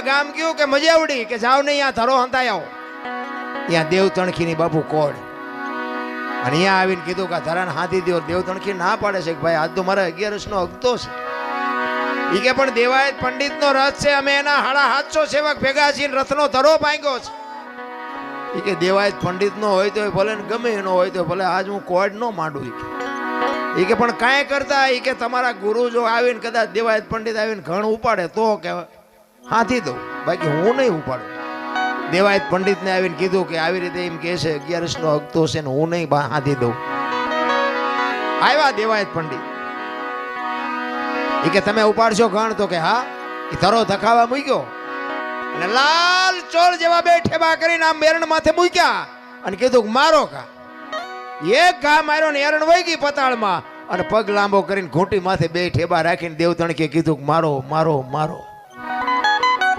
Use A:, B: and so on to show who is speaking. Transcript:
A: આ ગામ કયું કે મજાવડી કે જાવ નહીં આ ધરો હંતાઈ આવો. ત્યાં દેવ તણખીની બાપુ કોડ અને અહીંયા આવીને કીધું કે ધરાને હાથી દો દેવ તણખી ના પાડે છે કે ભાઈ, આજ તો મારા અગિયારસ નો હગતો છે. ઈ કે પણ દેવાયત પંડિત નો રથ છે, અમે એના હાડા હાથસો સેવક ભેગા છીએ રથનો ધરો ભાંગ્યો છે. એ કે દેવાયત પંડિત નો હોય તો ભલે ગમે એનો હોય તો ભલે, આજ હું કોડ નો માંડું એ કે. પણ કાંઈ કરતા એ કે તમારા ગુરુ જો આવીને કદાચ દેવાયત પંડિત આવીને ઘણ ઉપાડે તો કે હાથી દઉં બાકી હું નહીં ઉપાડું. દેવાયત પંડિતને આવીને કીધું કે આવી રીતે એમ કહે છે, અગિયારસનો હકતો છે ને હું નહીં હાથી દઉં. આવ્યા દેવાયત પંડિત. એ કે તમે ઉપાડશો ગણ તો કે હા એ ધરો ધખાવા મૂક્યો. અને લાલ ચોળ જેવા બે ઠેબા કરીને આમ એરણ માથે મૂક્યા અને કીધું મારો કા એક ઘા માર્યો ને એરણ વહી ગઈ પતાળમાં અને પગ લાંબો કરીને ઘૂંટી માથે બે ઠેબા રાખીને દેવતણકે કીધું મારો મારો મારો.